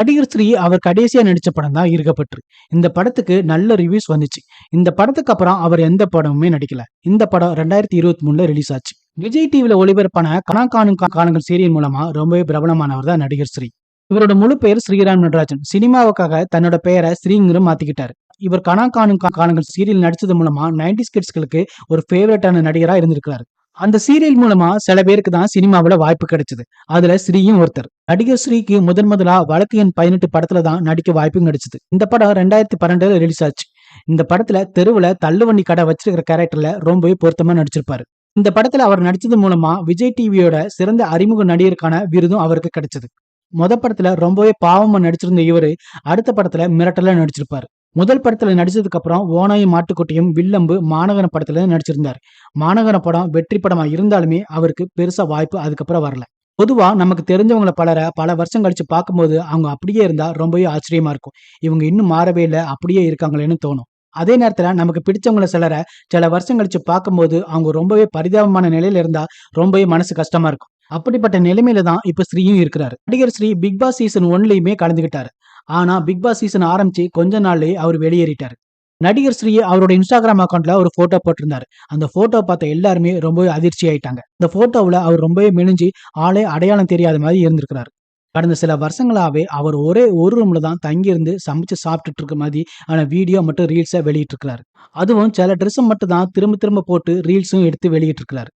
நடிகர் ஸ்ரீ அவர் கடைசியா நடிச்ச படம் தான் இருக்கப்பற்று இந்த படத்துக்கு நல்ல ரிவ்யூஸ் வந்துச்சு. இந்த படத்துக்கு அப்புறம் அவர் எந்த படமுமே நடிக்கல. இந்த படம் ரெண்டாயிரத்தி இருபத்தி மூணுல ரிலீஸ் ஆச்சு. விஜய் டிவில ஒளிபரப்பான கணா காணும் காலங்கள் சீரியல் மூலமா ரொம்பவே பிரபலமானவர் தான் நடிகர் ஸ்ரீ இவரோட முழு பெயர் ஸ்ரீராம் நடராஜன். சினிமாவுக்காக தன்னோட பெயரை ஸ்ரீங்கிற மாத்திக்கிட்டாரு. இவர் கணா காணும் காலங்கள் சீரியல் நடிச்சது மூலமா நைன்டி கிட்ஸ்களுக்கு ஒரு ஃபேவரட்டான நடிகரா இருந்திருக்கிறாரு. அந்த சீரியல் மூலமா சில பேருக்கு தான் சினிமாவில வாய்ப்பு கிடைச்சது. அதுல ஸ்ரீயும் ஒருத்தர். நடிகர் ஸ்ரீக்கு முதன் முதலா வழக்கு எண் பதினெட்டு படத்துல தான் நடிக்க வாய்ப்பும் கிடைச்சது. இந்த படம் ரெண்டாயிரத்தி பன்னெண்டுல ரிலீஸ் ஆச்சு. இந்த படத்துல தெருவுல தள்ளுவண்டி கடை வச்சிருக்கிற கேரக்டர்ல ரொம்பவே பொருத்தமா நடிச்சிருப்பாரு. இந்த படத்துல அவர் நடிச்சது மூலமா விஜய் டிவியோட சிறந்த அறிமுக நடிகருக்கான விருதும் அவருக்கு கிடைச்சது. மொத படத்துல ரொம்பவே பாவமா நடிச்சிருந்த இவரு அடுத்த படத்துல மிரட்டலா நடிச்சிருப்பாரு. முதல் படத்துல நடிச்சதுக்கு அப்புறம் ஓனாயும் மாட்டுக்குட்டியும் வில்லம்பு மாநகர படத்துல நடிச்சிருந்தார். மாநகர படம் வெற்றி படமா இருந்தாலுமே அவருக்கு பெருசா வாய்ப்பு அதுக்கப்புறம் வரல. பொதுவா நமக்கு தெரிஞ்சவங்கள பலரை பல வருஷம் கழிச்சு பார்க்கும்போது அவங்க அப்படியே இருந்தா ரொம்பவே ஆச்சரியமா இருக்கும். இவங்க இன்னும் மாறவே இல்லை அப்படியே இருக்காங்களேன்னு தோணும். அதே நேரத்துல நமக்கு பிடிச்சவங்கள சிலரை சில வருஷம் கழிச்சு பார்க்கும்போது அவங்க ரொம்பவே பரிதாபமான நிலையில இருந்தா ரொம்பவே மனசு கஷ்டமா இருக்கும். அப்படிப்பட்ட நிலைமையில தான் இப்ப ஸ்ரீயும் இருக்கிறாரு. நடிகர் ஸ்ரீ பிக் பாஸ் சீசன் ஒன்லயுமே கலந்துகிட்டாரு. ஆனா பிக் பாஸ் சீசன் ஆரம்பிச்சு கொஞ்ச நாள்லயே அவர் வெளியேறிட்டாரு. நடிகர் ஸ்ரீ அவரோட இன்ஸ்டாகிராம் அக்கௌண்ட்ல ஒரு போட்டோ போட்டிருந்தாரு. அந்த போட்டோ பார்த்த எல்லாருமே ரொம்பவே அதிர்ச்சி ஆயிட்டாங்க. இந்த போட்டோவுல அவர் ரொம்பவே மெலிஞ்சு ஆளே அடையாளம் தெரியாத மாதிரி இருந்திருக்கிறாரு. கடந்த சில வருஷங்களாவே அவர் ஒரே ஒரு ரூம்ல தான் தங்கியிருந்து சமைச்சு சாப்பிட்டுட்டு இருக்க மாதிரி ஆன வீடியோ மற்றும் ரீல்ஸை வெளியிட்டு இருக்கிறாரு அதுவும் சில ட்ரெஸ்ஸை மட்டும் தான் திரும்ப திரும்ப போட்டு ரீல்ஸும் எடுத்து வெளியிட்டு இருக்கிறாரு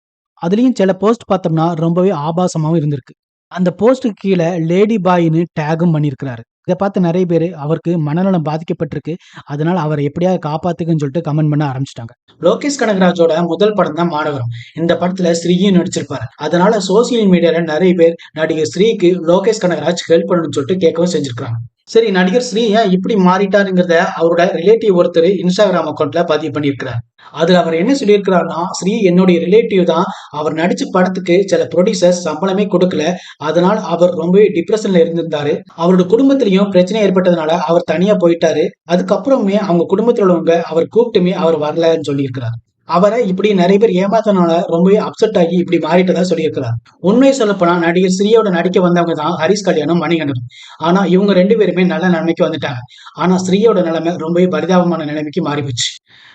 அதுலயும் சில போஸ்ட் பார்த்தோம்னா ரொம்பவே ஆபாசமாகவும் இருந்திருக்கு. அந்த போஸ்ட்டுக்கு கீழே லேடி பாயின்னு டேகும் பண்ணியிருக்கிறாரு. இதை பார்த்து நிறைய பேர் அவருக்கு மனநலம் பாதிக்கப்பட்டிருக்கு. அதனால அவரை எப்படியாவது காப்பாத்துக்குன்னு சொல்லிட்டு கமெண்ட் பண்ண ஆரம்பிச்சிட்டாங்க. லோகேஷ் கனகராஜோட முதல் படம் தான் மாணவரம். இந்த படத்துல ஸ்ரீயும் நடிச்சிருப்பாரு. அதனால சோசியல் மீடியால நிறைய பேர் நடிகர் ஸ்ரீக்கு லோகேஷ் கனகராஜ் ஹெல்ப் பண்ணணும்னு சொல்லிட்டு கேட்கவும் செஞ்சிருக்காங்க சரி நடிகர் ஸ்ரீ ஏன் இப்படி மாறிட்டாருங்கிறத அவரோட ரிலேட்டிவ் ஒருத்தர் இன்ஸ்டாகிராம் அக்கௌண்ட்ல பதிவு பண்ணியிருக்கிறார். அதுல அவர் என்ன சொல்லியிருக்கிறாருன்னா ஸ்ரீ என்னுடைய ரிலேட்டிவ் தான் அவர் நடிச்ச படத்துக்கு சில ப்ரொடியூசர்ஸ் சம்பளமே கொடுக்கல அதனால அவர் ரொம்பவே டிப்ரெஷன்ல இருந்திருந்தாரு. அவரோட குடும்பத்திலையும் பிரச்சனை ஏற்பட்டதுனால அவர் தனியா போயிட்டாரு. அதுக்கப்புறமே அவங்க குடும்பத்தில் உள்ளவங்க அவர் கூப்பிட்டுமே அவர் வரலன்னு சொல்லியிருக்கிறார். அவரை இப்படி நிறைய பேர் ஏமாத்தனால ரொம்பவே அப்செட் ஆகி இப்படி மாறிட்டதா சொல்லியிருக்கிறார். உண்மையை சொல்லப்போனா நடிகர் ஸ்ரீயோட நடிக்க வந்தவங்க தான் ஹரிஸ் கல்யாணம் மணிகண்டன். ஆனா இவங்க ரெண்டு பேருமே நல்ல நிலைமைக்கு வந்துட்டாங்க. ஆனா ஸ்ரீயோட நிலைமை ரொம்பவே பரிதாபமான நிலைமைக்கு மாறி போச்சு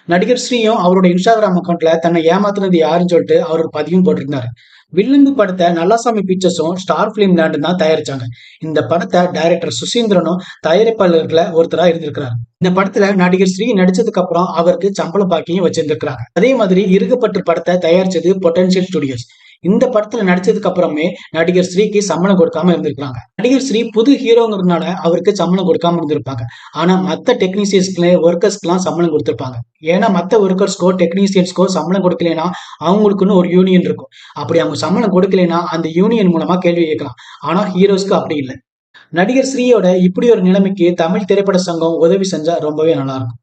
நடிகர் ஸ்ரீயும் அவரோட இன்ஸ்டாகிராம் அக்கௌண்ட்ல தன்னை ஏமாத்துனது யாருன்னு சொல்லிட்டு அவர் பதிவும் போட்டிருந்தாரு. வில்லங்கு படத்தை நல்லாசாமி பிக்சர்ஸும் ஸ்டார் பிலிம் லேண்டு தான் தயாரிச்சாங்க. இந்த படத்தை டைரக்டர் சுசீந்திரனும் தயாரிப்பாளர்களை ஒருத்தரா இருந்திருக்கிறார். இந்த படத்துல நடிகர் ஸ்ரீ நடிச்சதுக்கு அப்புறம் அவருக்கு சம்பள பாக்கியும் வச்சிருந்திருக்கிறாங்க. அதே மாதிரி இருக்கப்பட்டு படத்தை தயாரிச்சது பொட்டன்ஷியல் ஸ்டுடியோஸ் இந்த படத்துல நடிச்சதுக்கு அப்புறமே நடிகர் ஸ்ரீக்கு சம்பளம் கொடுக்காம இருந்திருக்காங்க நடிகர் ஸ்ரீ புது ஹீரோங்கிறதுனால அவருக்கு சம்பளம் கொடுக்காம இருந்திருப்பாங்க. ஆனா மத்த டெக்னீசியன்ஸ்க்கு ஒர்க்கர்ஸ்க்குலாம் சம்பளம் கொடுத்திருப்பாங்க. ஏன்னா மத்த ஒர்க்கர்ஸ்க்கோ டெக்னீசியன்ஸ்க்கோ சம்பளம் கொடுக்கலைன்னா அவங்களுக்குன்னு ஒரு யூனியன் இருக்கும். அப்படி அவங்க சம்பளம் கொடுக்கலைன்னா அந்த யூனியன் மூலமா கேள்வி கேட்கலாம். ஆனா ஹீரோஸ்க்கு அப்படி இல்லை. நடிகர் ஸ்ரீயோட இப்படி ஒரு நிலைமைக்கு தமிழ் திரைப்பட சங்கம் உதவி செஞ்சா ரொம்பவே நல்லா இருக்கும்.